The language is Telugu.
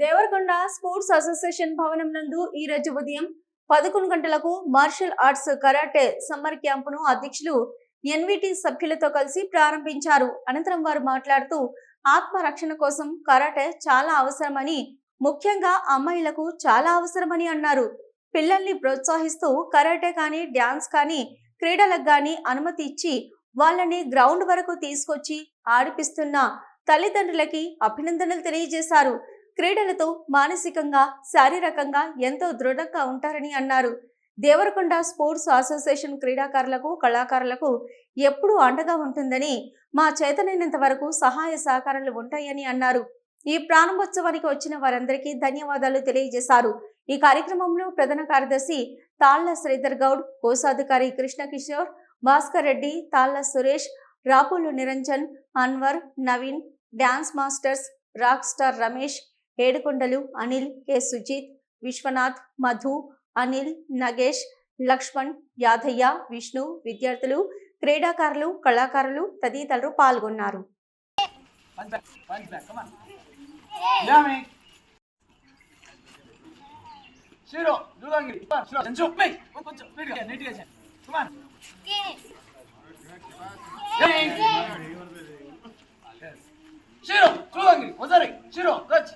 దేవరకొండ స్పోర్ట్స్ అసోసియేషన్ భవనం నందు ఈ రోజు ఉదయం పదకొండు గంటలకు మార్షల్ ఆర్ట్స్ కరాటే సమ్మర్ క్యాంపును అధ్యక్షులు ఎన్విటి సభ్యులతో కలిసి ప్రారంభించారు. అనంతరం వారు మాట్లాడుతూ ఆత్మరక్షణ కోసం కరాటే చాలా అవసరమని ముఖ్యంగా అమ్మాయిలకు చాలా అవసరమని అన్నారు. పిల్లల్ని ప్రోత్సహిస్తూ కరాటే కానీ డ్యాన్స్ కానీ క్రీడలకు కానీ అనుమతి ఇచ్చి వాళ్ళని గ్రౌండ్ వరకు తీసుకొచ్చి ఆడిపిస్తున్న తల్లిదండ్రులకి అభినందనలు తెలియజేశారు. క్రీడలతో మానసికంగా శారీరకంగా ఎంతో దృఢంగా ఉంటారని అన్నారు. దేవరకొండ స్పోర్ట్స్ అసోసియేషన్ క్రీడాకారులకు కళాకారులకు ఎప్పుడూ అండగా ఉంటుందని మా చేతనైనంత వరకు సహాయ సహకారాలు ఉంటాయని అన్నారు. ఈ ప్రారంభోత్సవానికి వచ్చిన వారందరికీ ధన్యవాదాలు తెలియజేశారు. ఈ కార్యక్రమంలో ప్రధాన కార్యదర్శి తాళ్ళ శ్రీధర్ గౌడ్ కోశాధికారి Krishna Kishore Bhaskar Reddy Thalla Suresh Rapulu Niranjan Anwar Naveen dance masters rock star Ramesh Yedukondalu Anil K Sujith Vishwanath Madhu Anil Nagesh Lakshman Yadaiah Vishnu విద్యార్థులు క్రీడాకారులు కళాకారులు తదితరులు పాల్గొన్నారు చూడంగి ఒకసారి చూడు వచ్చి